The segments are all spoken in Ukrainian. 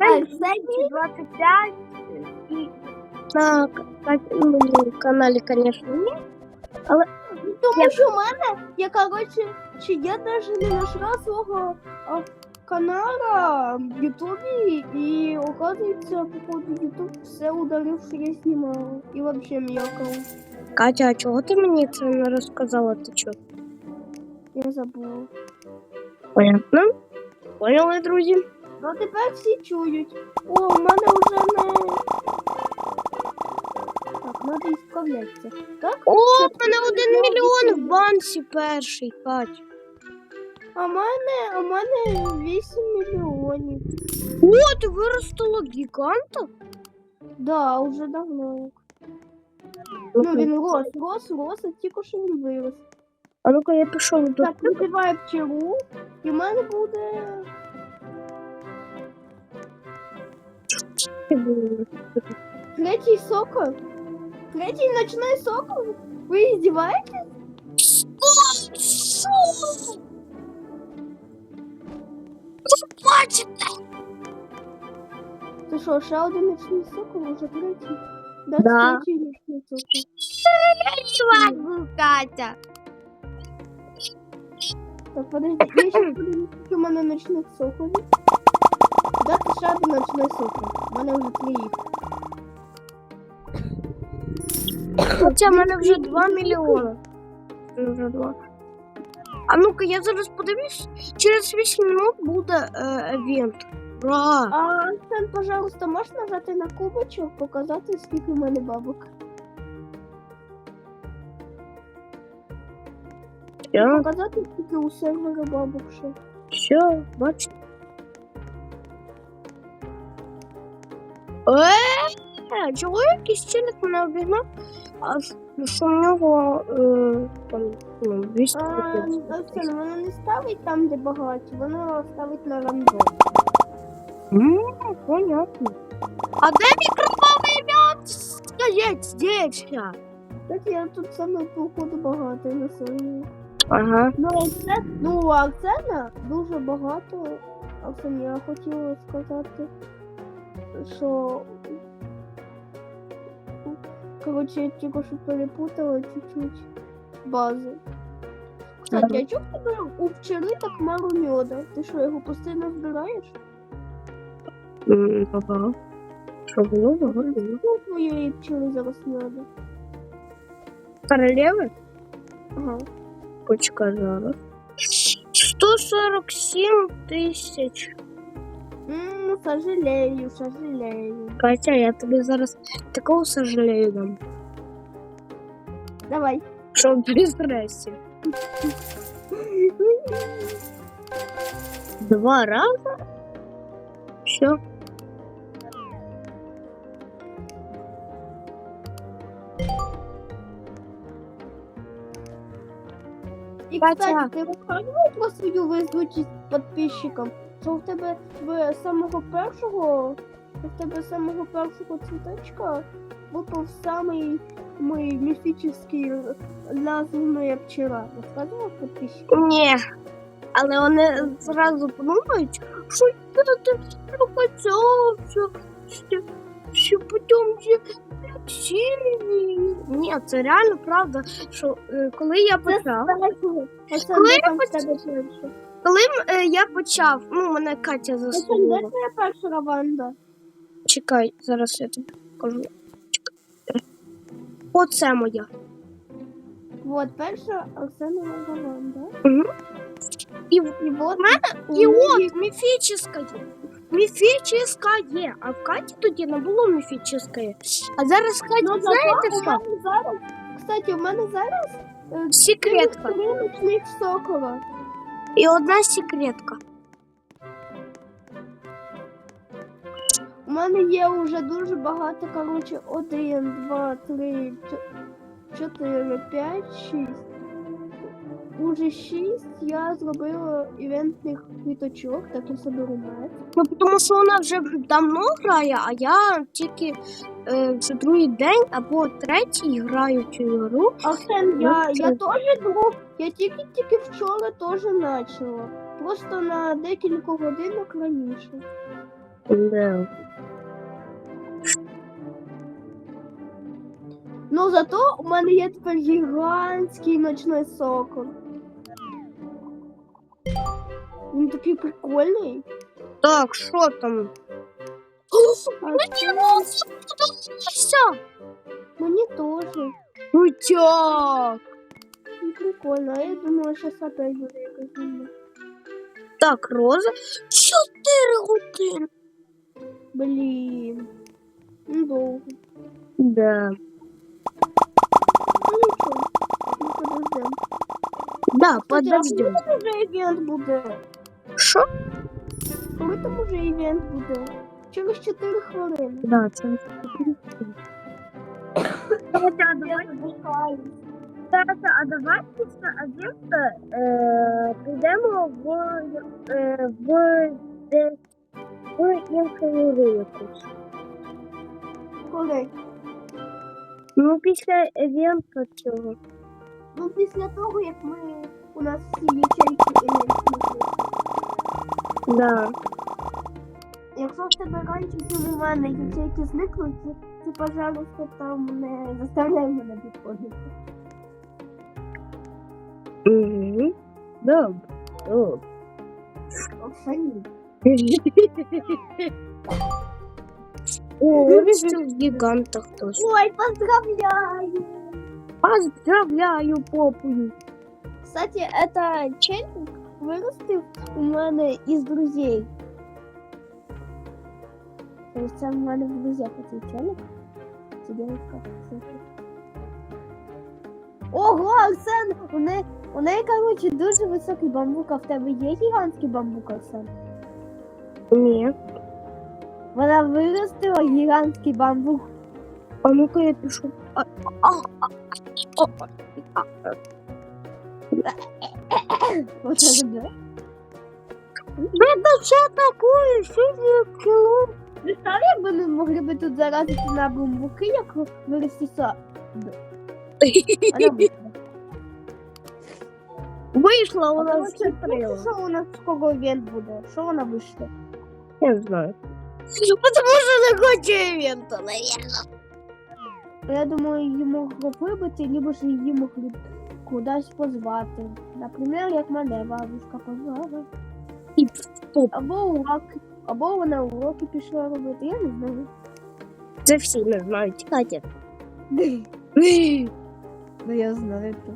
Арсеній 25 і на к- ну, каналі, звісно, ні. Тому що в мене, я коротше, чи я навіть не знайшла свого а, канала в Ютубі, і оказується, походу, Ютуб все удалив, що я знімала. І взагалі мій аккаунт. Катя, а чого ти мені це не розказала? Ти чого? Я забула. Понятно? Поняли, друзі? Ну тепер всі чують. О, в мене вже не. Так, треба ісправлятися. Так? О, в мене один мільйон в банці перший, Катя. А в мене, а в мене 8 мільйонів. О, ти виростила гіганта? Да, уже давно. Ну, він рос, рос, рос, а тільки що він вирос. А ну-ка я пішов до Так, називаю пчелу, і в мене буде. Третій сокол. Третій ночний сокол? Ви здіваєтесь? Бачите? Це що, ще один ночний сокол, уже третій? Да, Да. це третій ночний сокол. Свадьбу, Катя. Так, подожди, я ще подивлюсь, що в мене ночних соколів. Да, це ще один ночний сокол. У мене вже три їх. Хоча в мене вже 2 мільйони. Вже 2. А ну-ка, я зараз подивлюсь, через 8 минут буде е, евент. Ура! А, Сан, пожалуйста, можеш нажати на кубочок, показати, скільки в мене бабок? Все, Показати, скільки у сервера бабок ще. все, бачите. Е, чого якийсь челик мене обігнав? А що в нього е, там, ну, 200 А, воно не ставить там, де багаті, воно ставить на рандом. М, понятно. А де мікрофонний м'яч? Стоять здесь. я. Так я тут саме походу багато на сервері. Ага. Ну, Арсен, ну, у Арсена дуже багато. Арсен, я хотіла сказати, що... Коротше, я тільки що перепутала чуть-чуть бази. Кстати, а чого тебе у пчели так мало меда? Ти що, його постійно збираєш? М, Ага. Що було? Було. Ну, у твоєї пчели зараз меда. Королеви? Ага. Почекай зараз. 147 тисяч. М, Ну, сожалею, сожалею. Катя, я тобі зараз такого сожалею дам. Давай. Що без стресі. Два рази? Все. І, Катя. кстати, ти розказував про свою везучість підписчикам, Що в тебе в самого першого, в тебе з самого першого цвіточка випав самий мій міфічний названий пчела. Розказував підписчикам? Ні. Але вони зразу подумають, що я ти прокачався, що, що потім є сильний. Ні, це реально правда, що е, коли я почав, Коли я там коли е, я почав, ну мене Катя А це засунула. твоя перша лаванда? Чекай, зараз я тобі покажу. Чекай. Оце моя. Вот, перша Арсенова лаванда. І, І от і у неї- от міфічна. Міфічне, а в Каті тоді не було міфічне. А зараз Катя, Ну, знаєте зато у що? мене зараз, кстати, у мене зараз е, Секретка. три ночних сокола. І одна секретка. У мене є вже дуже багато, коротше, один, два, три, чо- чотири, п'ять, шість. Уже шість я зробила івентних квіточок, так я соберу мед. Ну, тому що вона вже давно грає, а я тільки е, вже другий день або третій граю цю гру. Арсен, я, Ну, я теж друг, я тільки-тільки вчора теж почала. Просто на декілька годинок раніше. Да. Ну зато у мене є тепер гігантський ночний сокол. такий прикольний. Так, що там? А Мені це- нос подобається. Мені теж. Крутяк. Ну, Прикольно, а я думала, що опять буде якась зима. Так, Роза. Чотири години. Блін. Ну довго. Да. Ну нічого. Ми подождемо. Да, Кстати, а подожди. коли там уже івент буде? Що? Коли там уже івент буде? Через 4 хвилини. Да, це. Хотя, давай, задихаюсь. А давай після агента е, підемо в, е, в в інфову якусь. Коли? Ну, після івента цього. Ну, після того, як ми у нас всі ячейки івент Да. Якщо в тебе раніше, ніж у мене ячейки зникнуть, ти, ти, пожалуйста, там не заставляй мене підходити. Угу. Добре. Добре. Оксані. О, це в гігантах хтось. Ой, поздравляю! Поздравляю попою. Кстати, это челик виростив у мене із друзей. Тобто це в мене в друзях оцей челик. Це дівчинка. Ого, Арсен! У неї, у неї, коротше, дуже високий бамбук, а в тебе є гігантський бамбук, Арсен? Ні. Вона виростила гігантський бамбук. А ну-ка я пишу. А, а, а, а, а, а. Оце тебе. Это что такое? Что за кило? Представ, якби ми могли би тут заразити на бамбуки, як вирости сад. А не вийшло. Вийшла у А нас коротше, хитрила. Що у нас скоро івент буде? Що вона вийшла? Я не знаю. Потому что не хоче ивента, наверное. Я думаю, її могли вибити, либо ж її могли б кудись позвати. Наприклад, як мене бабушка позвала. Або уроки, або вона уроки пішла робити, я не знаю. Це всі не знають. Катя. Ну я знаю то.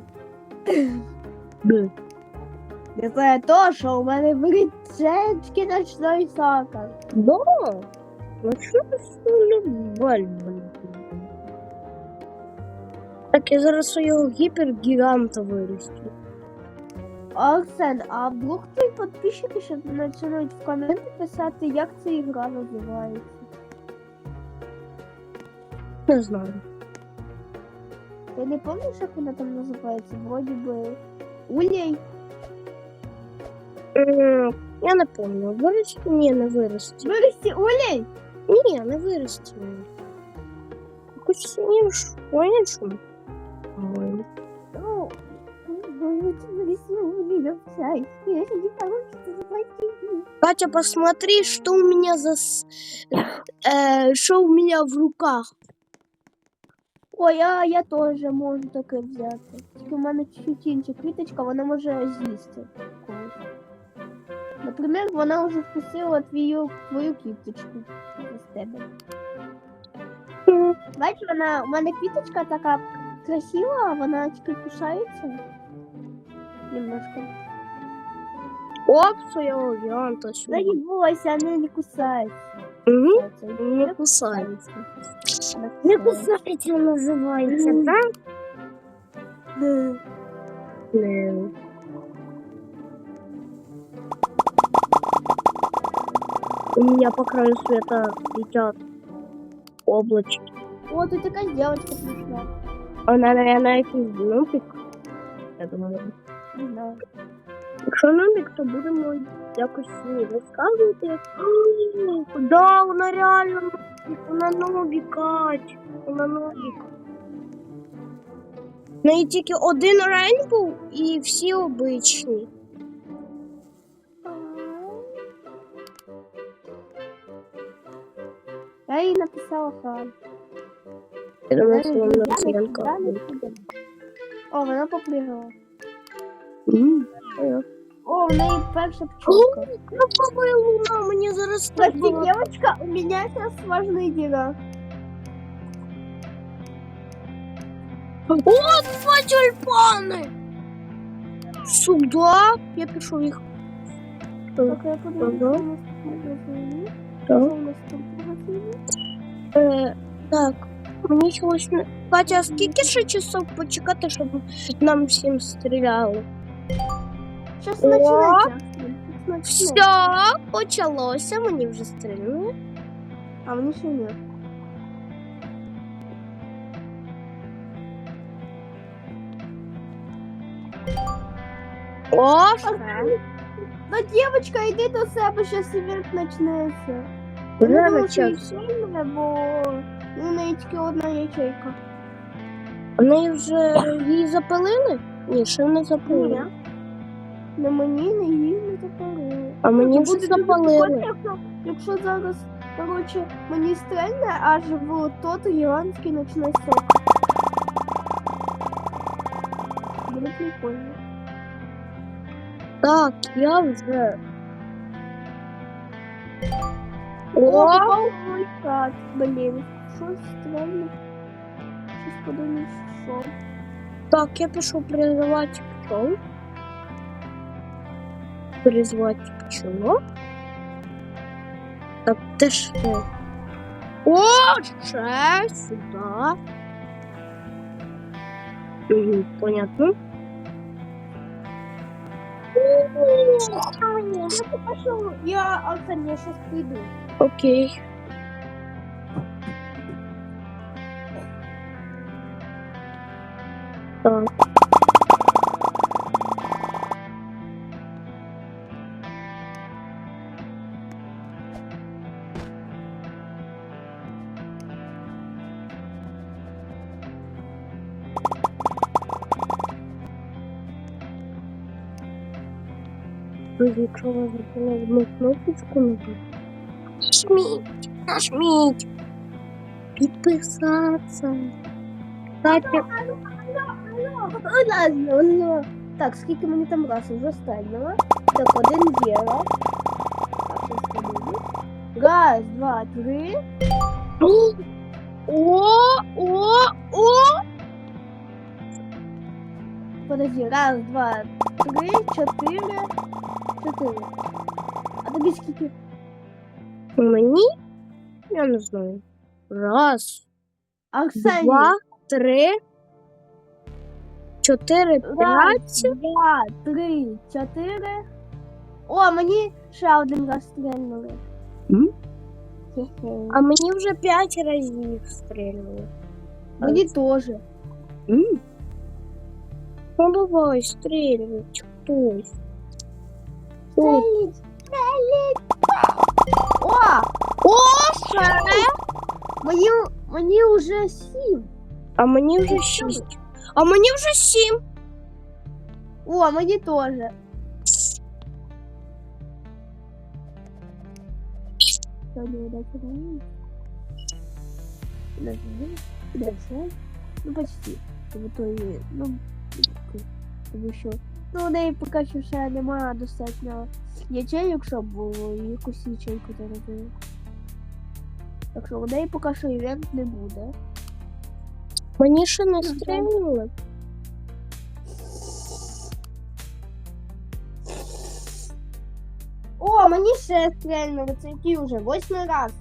Я знаю то, що у мене величезний ночний сокол. Да. Ну що ти солюбаль, Так я зараз у його гіпергіганта виростю. Арсен, а вдруг твої підписчики ще починають в коменти писати, як ця ігра називається? Не знаю. Ти не пам'ятаєш, як вона там називається? Вроді би Улей. М, Я не пам'ятаю. Вирості? Ні, не вирості. Вирості Улей! Ні, не вирості. Якось іншу, іншу. По-моєму. Ну, ну, запустить. Катя, посмотри, что у меня за... Э, что у меня в руках. Ой, а я теж можу таке взяти. Тільки в мене чуть інша квіточка, вона може з'їсти когось. Наприклад, вона вже вкусила твою, твою квіточку з тебе. Бачиш, вона, у мене квіточка така красива, а вона тільки кусається. Немножко. Оп, я варианта сюда. Заїбалася, вона не кусається. Угу. Це- Не кусается. вона Не кусається. кусается называется, да? Да. Не. У меня по краю света летят облачки. О, тут якась дівчинка прийшла. Она, наверное, якийсь нубик. Я думаю. Знаю. Якщо нубик, то будемо якось їй розказувати. Да, вона реально вона нубікать. Вона нубик. В неї тільки один рейнбоу і всі обичні. Я їй написала хай. Я думаю, Зараз що вона я циганка. не піде. О, вона попригала. М, понятно. О, в неї перша пчелка. Кровавая луна, мені зараз так Кстати, було. девочка, у меня сейчас важные дела. О, два тюльпани! Сюда? Я пішов їх. Так, я подумала, Ага. що у нас тут магазині. Так. Що у нас тут в магазині? Е, так, мені чогось не. Катя, а скільки ще часов почекати, щоб нам всім стріляли? Щас О! почнеться. Щас Все, почнеться. почалося, мені вже стріляли. А мені ще ні. О, Ну, девочка, йди до себе, щас івент почнеться. Вже Я думала, що почався. їх сильно, бо ну, у неї тільки одна ячейка. Вони вже її запалили? Ні, ще не запалили. Ні. На мені не її не запалили. А мені Ну, вже запалили. Якщо, якщо зараз, коротше, мені стрельне, аж в тот гігантський ночний сок. Буде прикольно. Так, я вже. О, О, попав в мой. Блін, щось стрельне. Щось подумаю, що. так, я пішов призивати пчел. Призвати пчело. Так, де ще? О, ще сюди. Угу, понятно. Я попрошу, я, я щас прийду. Окей. Друзі, Якщо ви одну кнопочку нажати, нажміть, нажміть. Підписатися. Кстати, Ладно, ну. Так, скільки мені там раз вже стрельнуло? Так, один є раз. Так, щас подивлюсь. Раз, два, три. О, о, о! Подожди, раз, два, три, чотири, чотири. А тобі скільки? Мені? Я не знаю. Раз, Оксані. два, три, чотири, Раз, п'ять. два, три, чотири. О, мені ще один раз стрельнули. М? Хе-хе. А мені вже п'ять разів стрільнули. Мені теж. М? Ну давай, стрілюють хтось. О, Стрелять, стрелять. О, О, ще! мені, мені вже сім. А мені вже шість. А мені вже сім. О, мені теж. Ну, почти. Ну, тому що ну, у неї поки що ще немає достатньо ячейок, щоб якусь ячейку заробити. Так що у неї поки що івент не буде. Мені ще не так. стрільнули. О, мені ще стрельнули, це який вже восьмий раз.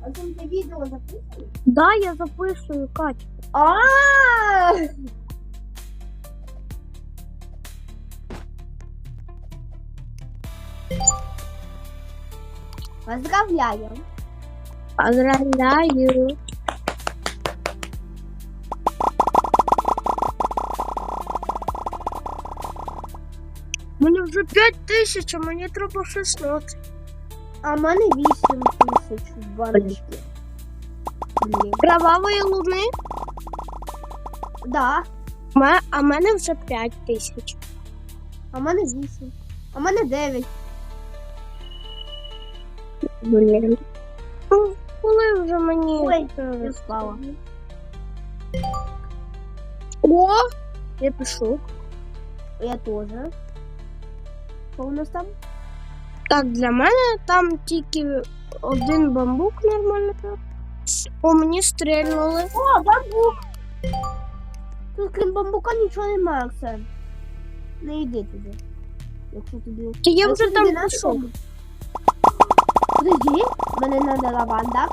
А там це відео записано? Да, я записую, Катя. А! Поздравляю. Поздравляю. Мені вже 5 тисяч, а мені треба 16. А в мене 8 тисяч в баночці. Кровавої луни, Да, Ме- а в мене вже 5 тисяч. а в мене 8. А в мене 9. Блін. Ну, коли вже мені. Ой, я впала. О! Я пішов. Я теж. Що у нас там? Так, для мене там тільки один бамбук нормально. По мені стрельнули. О, бамбук! Тут крім бамбука нічого немає, Оксан. Не йди туди. Якщо тобі. Та я вже там пішов. Подожди, мене надо лаванда.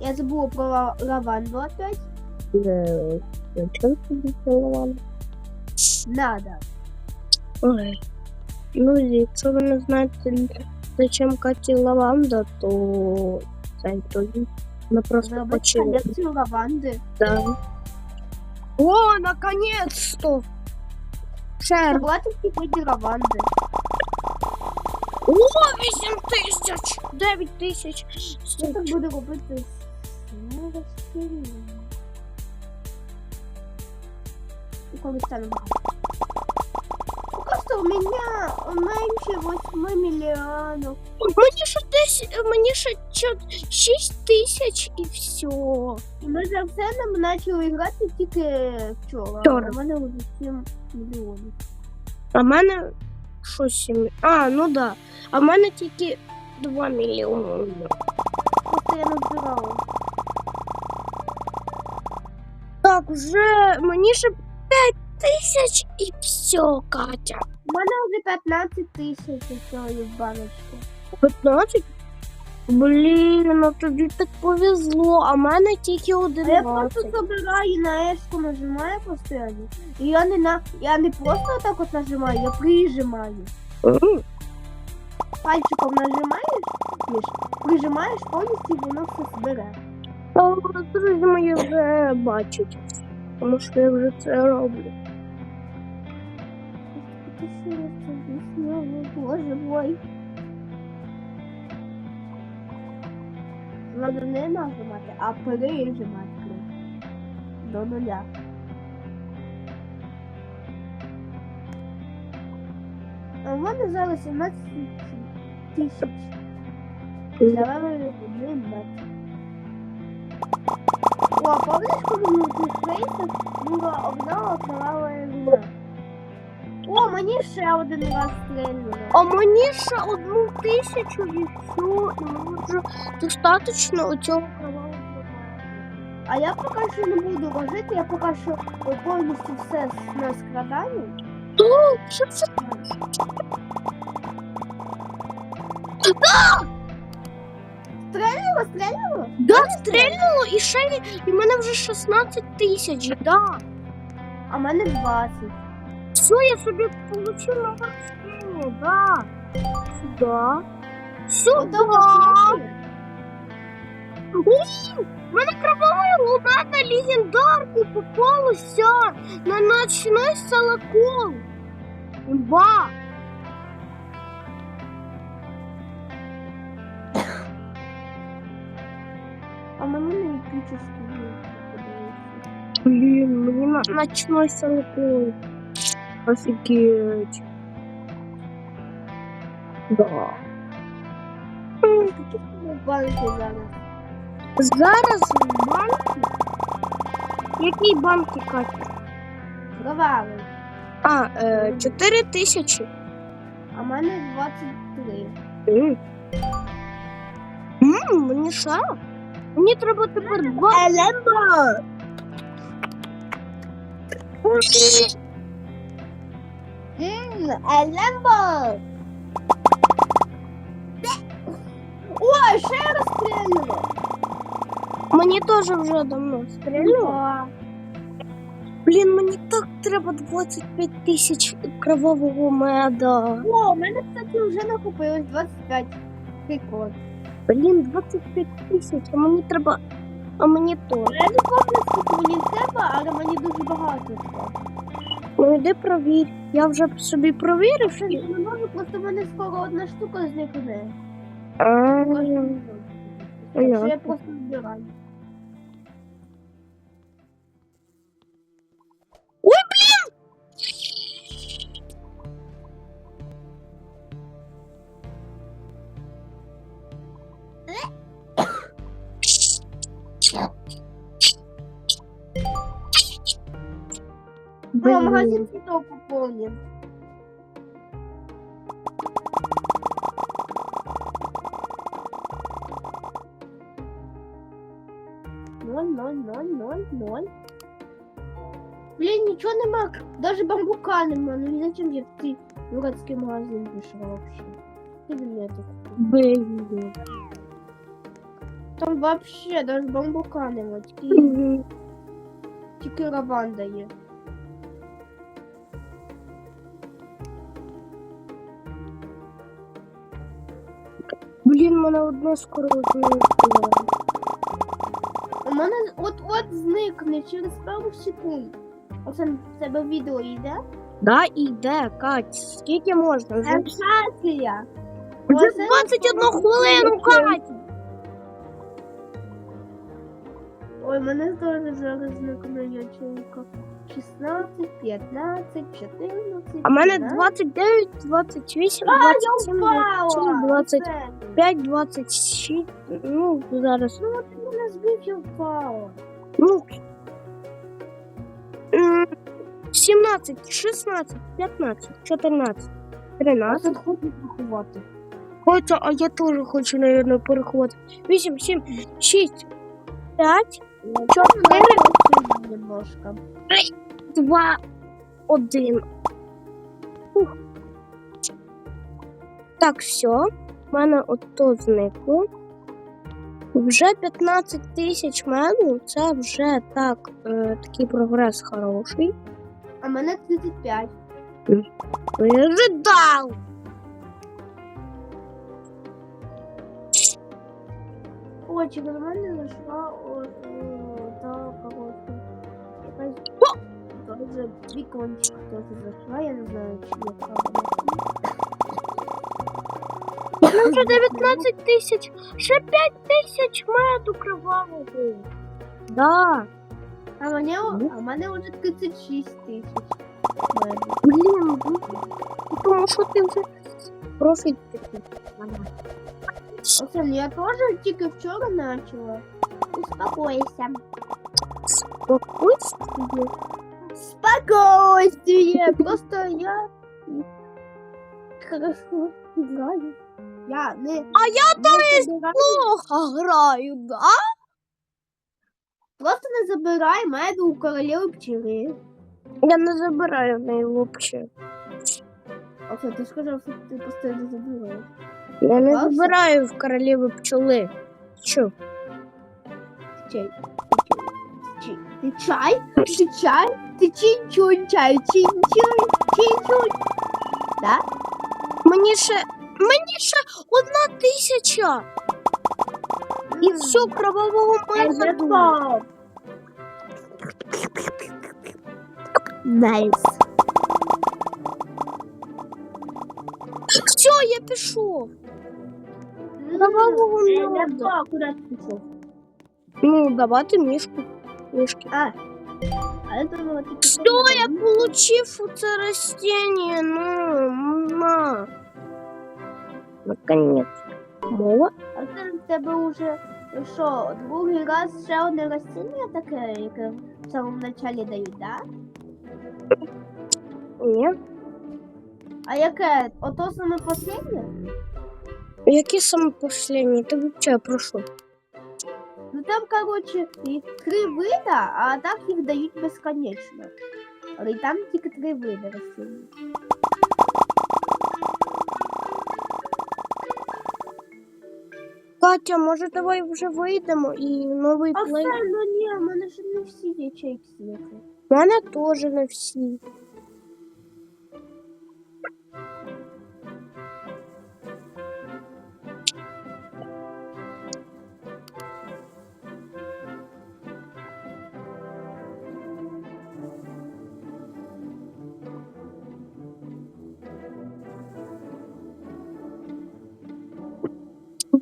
Я забула про ла- лаванду опять. Надо. Ой. Ну, якщо ви не знаєте, зачем Каті лаванда, то це то вона просто Зробити почала. колекцію лаванди. Да. О, наконец-то! Шер. Согласен тільки лаванди. О, 8 тисяч! 9 тисяч. Що так буде робити? з- Ну, розстрілюємо. І коли стане багато. Поки що у мене менше 8 мільйонів. Мені ще десь, мені ще 6 тисяч і все. І ми за все нам почали грати тільки вчора. Вчора. А в мене вже 7 мільйонів. А в мене що 7? А, ну да. А в мене тільки 2 мільйони. Просто я назбирала. Так, вже мені ще 5 тисяч і все, Катя. У мене вже 15 тисяч цієї баночки. 15? Блін, ну тобі так повезло, а в мене тільки А я просто собираю на ешку нажимаю постійно. І я не на я не просто так от нажимаю, я прижимаю. Пальчиком нажимаєш, Міш, прижимаєш повністю і воно все збере. Та друзі мої вже бачать, тому що я вже це роблю. Об'яснює? Боже мой. Надо не нажимати, а пережимати. До нуля. В мене зараз 17 тисяч. Давай вибудемо. О, помниш, коли ми у тих рейсах була одна околава луна? О, мені ще один раз стрельнуло. А мені ще одну тисячу і все, і вже достатньо цього кровавого. А я поки що не буду ложити, я поки що повністю все на складаю. О, що це? Стрельнуло, стрельнуло? Да, стрельнуло і ще і в мене вже 16 тисяч, да. А в мене 20. Все, я собі получила возвращение, да. Сюда. Сюда. Блін, в мене кровавая луна на легендарку попалася на ночной солокол. Имба. А мені на епічний подивився. Блин, мне на ночной солокол. Офигеть. Да. Банки зараз? Зараз в банку. Який банки, Катя? Кровавий. А, е, 4 тисячі. А в мене 23. М. М, Мені що? Мені треба тепер два. Елембо! Елембо! Ой, ще раз стрельнуло! Мені теж вже давно стрільнуло. О, Блін, мені так треба 25 тисяч кровавого меда. О, у мене, кстати, вже накопилось 25. Прикол. Блін, 25 тисяч, а мені треба. А мені теж. Я не пам'ятаю, скільки мені треба, але мені дуже багато треба. Ну йди провір. Я вже собі провірив. Це і- не можу, просто в мене скоро одна штука зникне. А, що Ясно. я просто збираю. Ну, а магазин цветов пополнен. Ноль, ноль, ноль, ноль, ноль. Блин, ничего нема, даже бамбука нема. Ну зачем я в ты дурацкий магазин пришла вообще? Ты мне это купил? Блін. Там вообще даже бамбука нема, тільки, Мгм. тільки лаванда є. Мене одне скоро зникlo. У мене от-от зникне через пару секунд. Оце в тебе відео йде? Да, іде, Кать, скільки можна? Сенсація! вже 21 хвилину, Кать! Ой, мене теж зараз зникне ячейка. 16, 15, 14, А в мене 15. 29, 28, А, 27, я впала! 27, Оце. 25, 26, ну, зараз, Ну от ти мене збив, я впала. ну, м, 17, 16, 15, 14, 13. тут хочу поховати. Хочу, а я теж хочу, наверное, переховати. 8, 7, 6, 5, Чотири. Немножко. 2, 1. Ух. Так, все. У мене ото зникло. Вже 15 тисяч меду. Це вже так, е, такий прогрес хороший. А мене 35. Я ожидав. Ой, чи до мене зайшла о, дуже вікончик теж зайшла, я не знаю, чи яка вона. Мене вже 19 тисяч. Ще 5 тисяч меду кривавого. Да. А мене, а в мене вже 36 тисяч. меду. Блін, ну, тому що ти вже профіль такий. Оксана, я теж тільки вчора почала. Успокойся. Спокійствие. Спокойствие! Просто я хорошо играю. Я не... А я то есть Плохо граю, да? Просто не забирай меду у королеви пчели. Я не забираю в неї взагалі. Окей, ти сказав, що ти постійно забираєш. Я не забираю в королеви пчоли. Що? Чай. Ти чай. Ти чай? Ти чай? Ти чинь-чунь чай. Чинь-чунь. Чинь-чунь. Да? Мені ще. Мені ще одна тисяча. І все кровавого методу. Найс. Все, я пішов. Кровавого методу. Куди ти пішов? Ну, давайте мішку. Мішки. А. А я думала, ти пішов. Що я получив у це растение? Ну, на. Наконец. Мова. А це в тебе вже що, другий раз ще одне растіння таке, яке в самому началі дають, да? Ні. А яке? Ото саме последнє? Які саме последні? Ти взагалі про що? Ну там, коротше, і три вида, а так їх дають безконечно. Але й там тільки три види растіння. Катя, може давай вже вийдемо і новий А плей. все, ну ні, в мене ж не всі ячейки світли. У мене теж не всі.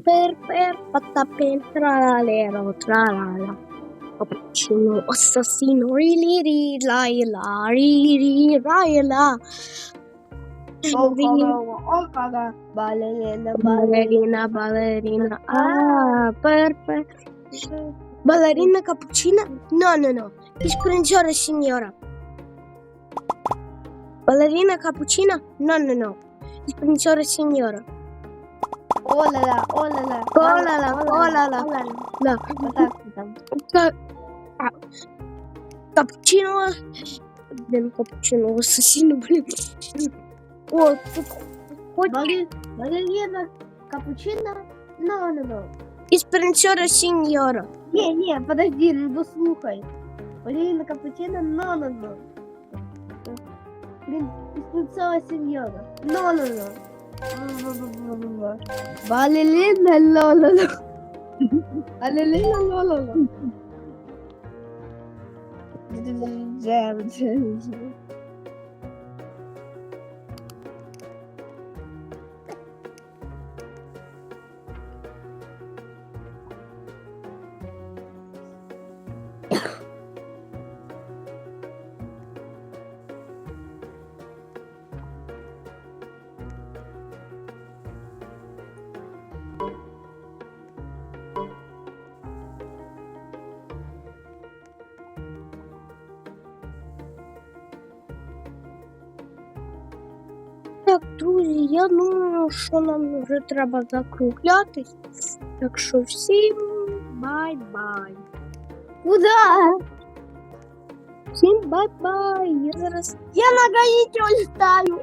per per fatta per tralalero tralala cappuccino assassino rili ri laila rili raila Oh, la oh, oh, oh, ballerina, ballerina, ballerina. Ah, perfetto. Ballerina cappuccina? No, no, no. Piscringiore signora. Ballerina cappuccina? No, no, no. Piscringiore signora. Оля-ля, оля-ля. Оля-ля, оля-ля. Да. Отак там. Ка- а, Капучино. Блин, капучино ассасину, блин. О, тут хоть Балі- Балерина капучино? Ну, ну, ну. диспенсера сеньора. Не, не, подожди, ну дослухай. Балерина капучино? Ну, ну, ну. Блін, іспанцова сеньора. Ну, ну, ну. Valele nalolo. Valele nalolo. Yeah. друзі, я думаю, що нам вже треба закруглятись. Так що всім бай-бай. Куда? Всім бай-бай. Я зараз Я на гаїть ставлю.